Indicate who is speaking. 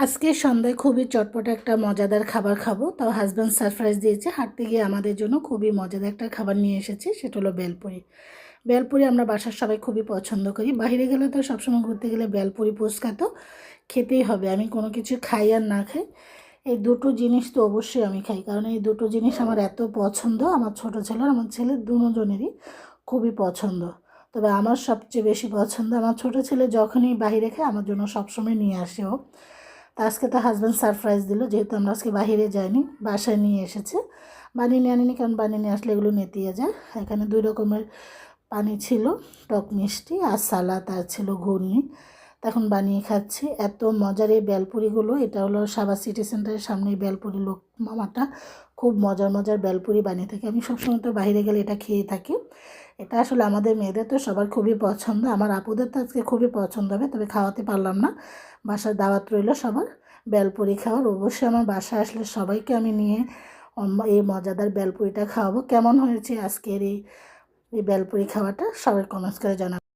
Speaker 1: আজকে সন্ধ্যায় খুবই চটপটে একটা মজাদার খাবার খাব। তাও হাজব্যান্ড সারপ্রাইজ দিয়েছে। হাঁটতে গিয়ে আমাদের জন্য খুবই মজাদার একটা খাবার নিয়ে এসেছে। সেটা হলো বেলপুরি। বেলপুরি আমরা বাসার সবাই খুবই পছন্দ করি। বাইরে গেলে তো সবসময় ঘুরতে গেলে বেলপুরি ফুচকা তো খেতেই হবে। আমি কোনো কিছু খাই আর না খাই। এই দুটো জিনিস তো অবশ্যই আমি খাই। কারণ এই দুটো জিনিস আমার এত পছন্দ। আমার ছোট ছেলে আমার ছেলে দুজনেরই খুবই পছন্দ। তবে আমার সবচেয়ে বেশি পছন্দ আমার ছোট ছেলে যখনই বাইরে খায়, আমার জন্য সবসময় নিয়ে আসে ও। আজকে তো হাজব্যান্ড সারপ্রাইজ দিল, যেহেতু আমরা আজকে বাইরে যাইনি, বাসায় নিয়ে এসেছে। বানিয়ে নিয়ে আনিনি, কারণ বানিয়ে নিয়ে আসলে এগুলো নেতিয়ে যায়। এখানে দুই রকমের পানি ছিল, টক মিষ্টি আর সালাদ, আর ছিল ঘূর্ণি। তখন বানিয়ে খাচ্ছি। এত মজার এই বেলপুরিগুলো, এটা হলো সাবা সিটি সেন্টারের সামনে বেলপুরি লোক মামাটা, খুব মজার মজার বেলপুরি বানিয়ে থাকে। আমি সবসময় তো বাইরে গেলে এটা খেয়ে থাকি। এটা আসলে আমাদের মেয়েদের তো সবার খুবই পছন্দ। আমার আপুদের তো আজকে খুবই পছন্দ হবে, তবে খাওয়াতে পারলাম না। বাসার দাওয়াত রইল সবার। বেলপুরি খাওয়ার। অবশ্যই আমার বাসায় আসলে সবাইকে আমি নিয়ে এই মজাদার বেলপুরিটা খাওয়াবো। কেমন হয়েছে আজকের এই এই বেলপুরি খাওয়াটা? সবাই কমেন্টস করে জানাবেন।